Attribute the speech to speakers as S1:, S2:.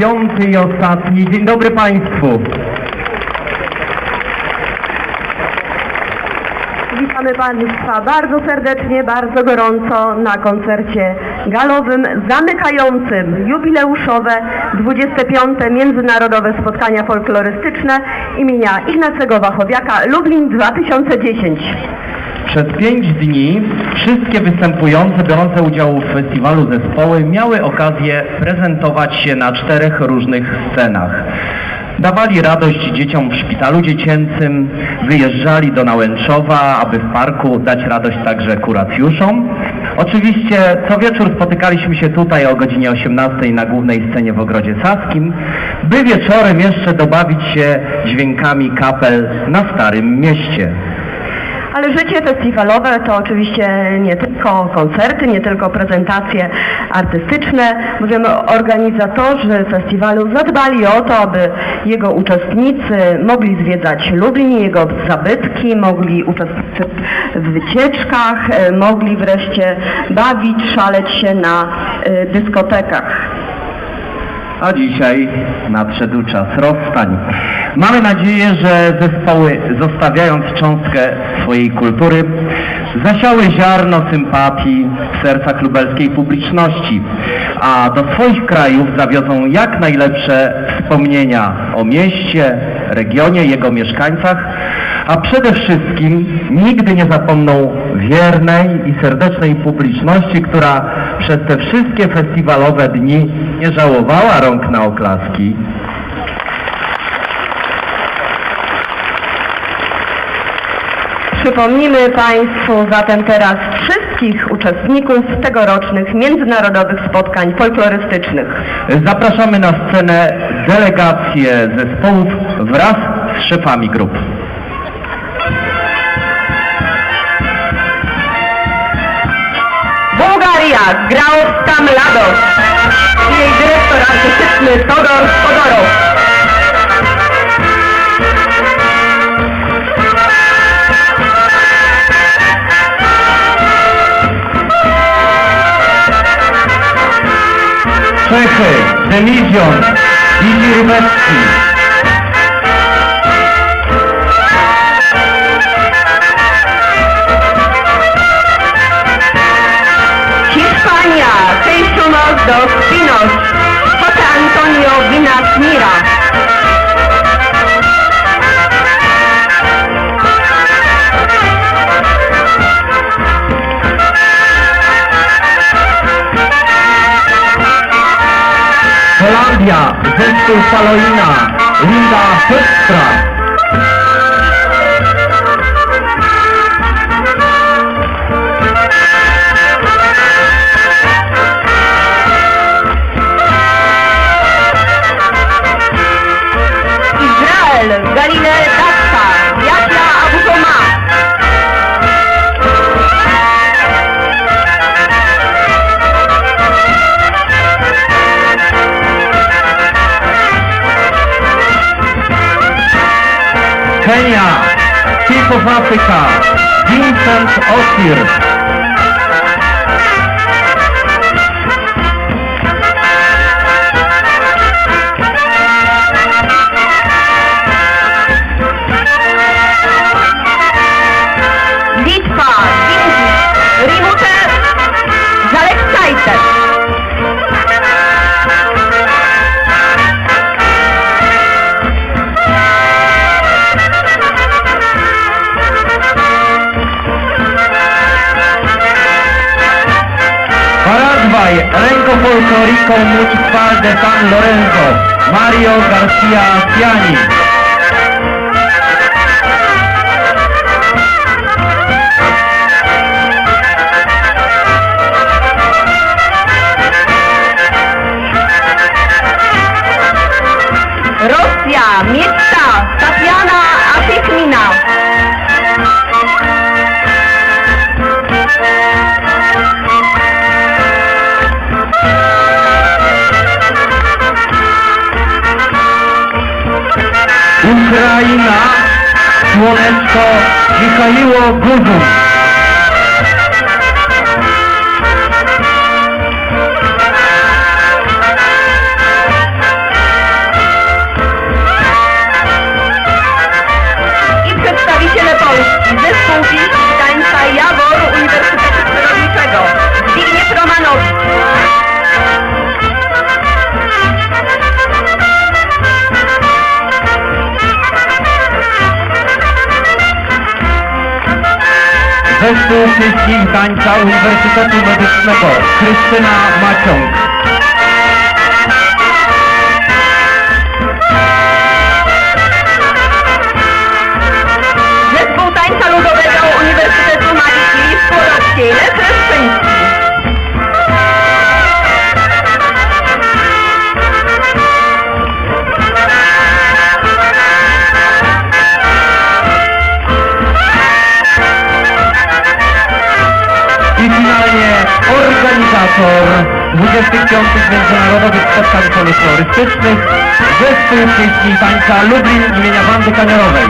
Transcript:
S1: Piąty i ostatni. Dzień dobry Państwu.
S2: Witamy Państwa bardzo serdecznie, bardzo gorąco na koncercie galowym zamykającym jubileuszowe 25. Międzynarodowe Spotkania Folklorystyczne imienia Ignacego Wachowiaka Lublin 2010.
S1: Przez pięć dni wszystkie występujące, biorące udział w festiwalu zespoły miały okazję prezentować się na czterech różnych scenach. Dawali radość dzieciom w szpitalu dziecięcym, wyjeżdżali do Nałęczowa, aby w parku dać radość także kuracjuszom. Oczywiście co wieczór spotykaliśmy się tutaj o godzinie 18 na głównej scenie w Ogrodzie Saskim, by wieczorem jeszcze dobawić się dźwiękami kapel na Starym Mieście.
S2: Ale życie festiwalowe to oczywiście nie tylko koncerty, nie tylko prezentacje artystyczne, bowiem organizatorzy festiwalu zadbali o to, aby jego uczestnicy mogli zwiedzać Lublin, jego zabytki, mogli uczestniczyć w wycieczkach, e, mogli wreszcie bawić, szaleć się na e, dyskotekach.
S1: A dzisiaj nadszedł czas rozstań. Mamy nadzieję, że zespoły, zostawiając cząstkę swojej kultury, zasiały ziarno sympatii w sercach lubelskiej publiczności, a do swoich krajów zawiozą jak najlepsze wspomnienia o mieście, regionie, jego mieszkańcach, a przede wszystkim nigdy nie zapomną wiernej i serdecznej publiczności, która przez te wszystkie festiwalowe dni nie żałowała rąk na oklaski.
S2: Przypomnimy Państwu zatem teraz wszystkich uczestników tegorocznych międzynarodowych spotkań folklorystycznych.
S1: Zapraszamy na scenę delegację zespołów wraz z szefami grup.
S2: Bułgaria, Graowska Mladosz. Jej dyrektor artystyczny Todor Fodorow.
S1: Czechy, Delizion, Billy Rybecki. Salóina, Linda
S2: Petra.
S1: Kenia, Chief of Africa, Vincent Osir. con Municipal de San Lorenzo, Mario García
S2: Astiani. Rosia słoneczko, dzisiejło
S1: guzów. Ze szkół wszystkich zdań Uniwersytetu Medycznego. Krystyna Maciąg. 25 Międzynarodowych Spotkań Folklorystycznych, zespół pieśni tańca Lublin imienia Wandy Kaniarowej.